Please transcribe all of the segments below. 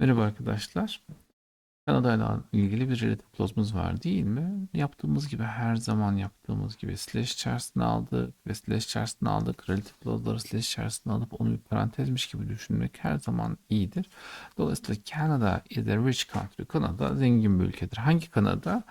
Merhaba arkadaşlar. Kanada ile ilgili bir relative clause'umuz var değil mi? Yaptığımız gibi her zaman yaptığımız gibi slash içerisine aldık ve slash içerisine aldık. Relative clause'ları slash içerisine alıp onu bir parantezmiş gibi düşünmek her zaman iyidir. Dolayısıyla Canada is a rich country. Kanada zengin bir ülkedir. Hangi Kanada?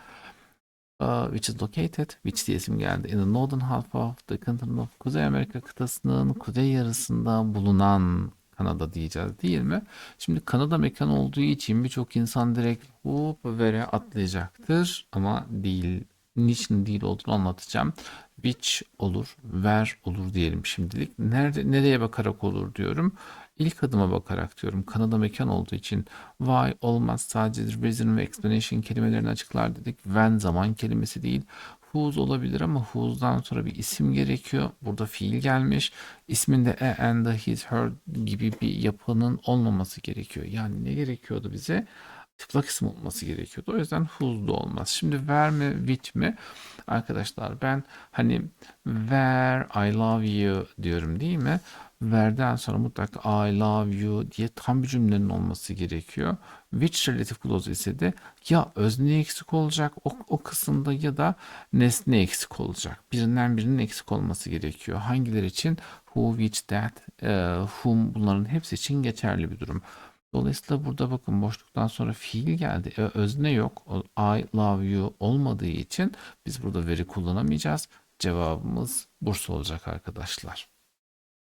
Uh, which is located, which diye isim geldi. In the northern half of the continent of Kuzey Amerika kıtasının kuzey yarısında bulunan Kanada diyeceğiz değil mi? Şimdi Kanada mekan olduğu için birçok insan direkt hop vere atlayacaktır ama değil. Niçin değil olduğunu anlatacağım. Which olur, where olur diyelim şimdilik. Nerede, nereye bakarak olur diyorum. İlk adıma bakarak diyorum. Kanada mekan olduğu için why olmaz sadece reason ve explanation kelimelerini açıklar dedik. When zaman kelimesi değil. Whose olabilir ama whose'dan sonra bir isim gerekiyor. Burada fiil gelmiş. İsminde a and the his her gibi bir yapının olmaması gerekiyor. Yani ne gerekiyordu bize? Çıplak isim olması gerekiyordu. O yüzden whose da olmaz. Şimdi where mi which mi? Arkadaşlar ben hani where I love you diyorum değil mi? Where'den sonra mutlaka I love you diye tam bir cümlenin olması gerekiyor. Which relative clause ise de ya özne eksik olacak o, o kısımda ya da nesne eksik olacak. Birinden birinin eksik olması gerekiyor. Hangileri için? Who, which, that, e, whom bunların hepsi için geçerli bir durum. Dolayısıyla burada bakın boşluktan sonra fiil geldi. E, özne yok. I love you olmadığı için biz burada veri kullanamayacağız. Cevabımız Bursa olacak arkadaşlar.